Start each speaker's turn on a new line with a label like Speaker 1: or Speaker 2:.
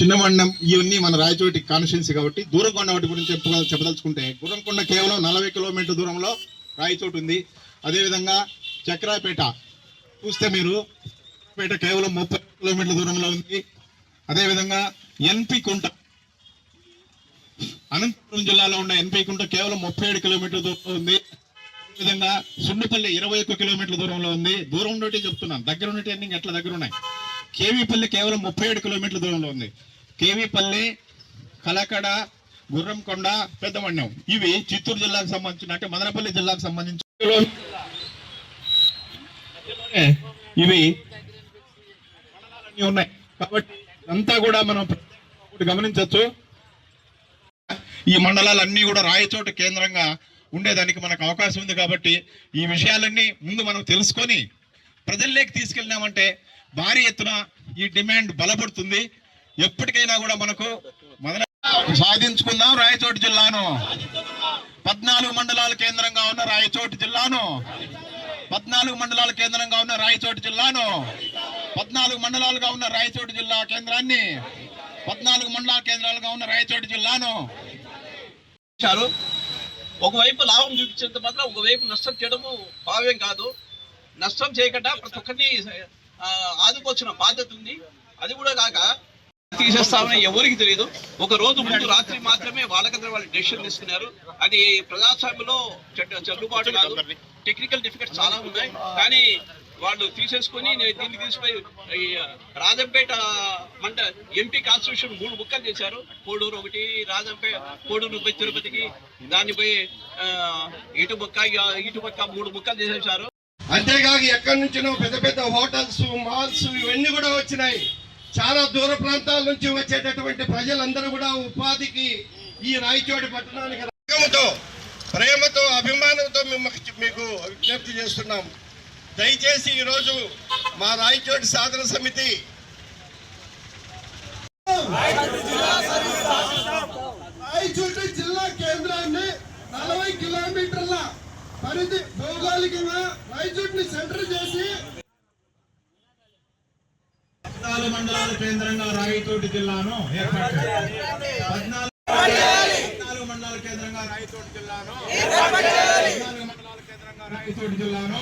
Speaker 1: చిన్నమండం ఇవన్నీ మన రాయచోటి కాన్స్టిట్యున్సీ కాబట్టి దూరంకొండ వాటి గురించి చెప్ప చెప్పదలుచుకుంటే గుర్రంకొండ కేవలం నలభై కిలోమీటర్ దూరంలో రాయచోటి ఉంది. అదేవిధంగా చక్రాపేట చూస్తే మీరు పేట కేవలం ముప్పై కిలోమీటర్ల దూరంలో ఉంది. అదేవిధంగా ఎన్పి కుంట అనంతపురం జిల్లాలో ఉన్న ఎన్పి కుంట కేవలం ముప్పై ఏడు కిలోమీటర్ల దూరంలో ఉంది. అదేవిధంగా సున్నిపల్లి ఇరవై ఒక్క కిలోమీటర్ల దూరంలో ఉంది. దూరం నుండి చెప్తున్నాను. దగ్గర ఉన్నట్టు ఎట్లా దగ్గర ఉన్నాయి? కేవీపల్లి కేవలం ముప్పై ఏడు కిలోమీటర్ల దూరంలో ఉంది. కేవీపల్లి కలకడ గుర్రంకొండ పెద్దమణ్యం ఇవి చిత్తూరు జిల్లాకు సంబంధించిన అంటే మదనపల్లి జిల్లాకు సంబంధించిన ఇవి ఉన్నాయి. కాబట్టి అంతా కూడా మనం గమనించవచ్చు. ఈ మండలాలన్నీ కూడా రాయచోటు కేంద్రంగా ఉండేదానికి మనకు అవకాశం ఉంది కాబట్టి ఈ విషయాలన్నీ ముందు మనం తెలుసుకొని ప్రజల్లోకి తీసుకెళ్ళినామంటే భారీ ఎత్తున ఈ డిమాండ్ బలపడుతుంది. ఎప్పటికైనా కూడా మనకు మొదల సాధించుకుందాం రాయచోటి జిల్లాను. పద్నాలుగు మండలాల కేంద్రంగా ఉన్న రాయచోటి జిల్లాను. పద్నాలుగు మండలాల కేంద్రంగా ఉన్న రాయచోటి జిల్లాను. పద్నాలుగు మండలాలుగా ఉన్న రాయచోటి జిల్లా కేంద్రాన్ని. పద్నాలుగు మండలాల కేంద్రాలుగా ఉన్న రాయచోటి జిల్లాను.
Speaker 2: ఒకవైపు లాభం చూపించేంత మాత్రం ఒకవైపు నష్టం చేయడము భావ్యం కాదు. నష్టం చేయకుండా ప్రతి ఒక్కరిని ఆదుకోవాల్సిన బాధ్యత ఉంది. అది కూడా కాక తీసేస్తామని ఎవరికి తెలియదు ఒక రోజు ముందు రాత్రి మాత్రమే వాళ్ళకంతా వాళ్ళు డెసిషన్ తీసుకున్నారు. అది ప్రజాస్వామ్యంలో చెడ్డ- చెల్లుబాటు కాదు. టెక్నికల్ డిఫికల్ట్ చాలా ఉన్నాయి. కానీ వాళ్ళు తీసేసుకొని నేను దీన్ని తీసుకుపోయి రాజంపేట మంట ఎంపీ కాన్స్టిట్యూషన్ మూడు ముక్కలు చేశారు. కోడూరు ఒకటి రాజంపేట కోడూరు పోయి తిరుపతికి దాన్ని పోయి ఆ, ఇటు ముక్క ఇటు ముక్క మూడు ముక్కలు చేసేసారు
Speaker 3: అంతేకాక ఎక్కడి నుంచినో పెద్ద పెద్ద హోటల్స్ మాల్స్ ఇవన్నీ కూడా వచ్చినాయి. చాలా దూర ప్రాంతాల నుంచి వచ్చేటటువంటి ప్రజలందరూ కూడా ఉపాధికి ఈ రాయచోటి పట్టణానికి రంగముతో ప్రేమతో అభిమానంతో మిమ్మల్ని మీకు విజ్ఞప్తి చేస్తున్నాం. దయచేసి ఈరోజు మా రాయచోటి సాధన సమితి
Speaker 4: రాయచోటి జిల్లా కేంద్రాన్ని నలభై కిలోమీటర్ల పరిధి భౌగోళికంగా రాయచోటిని సెంటర్ చేసి
Speaker 1: పద్నాలుగు మండలాల కేంద్రంగా రాయచోటి జిల్లాను ఏర్పాటు చేయాలి. పద్నాలుగు పద్నాలుగు మండలాల కేంద్రంగా రాయచోటి జిల్లాను పద్నాలుగు మండలాల కేంద్రంగా రాయచోటి జిల్లాను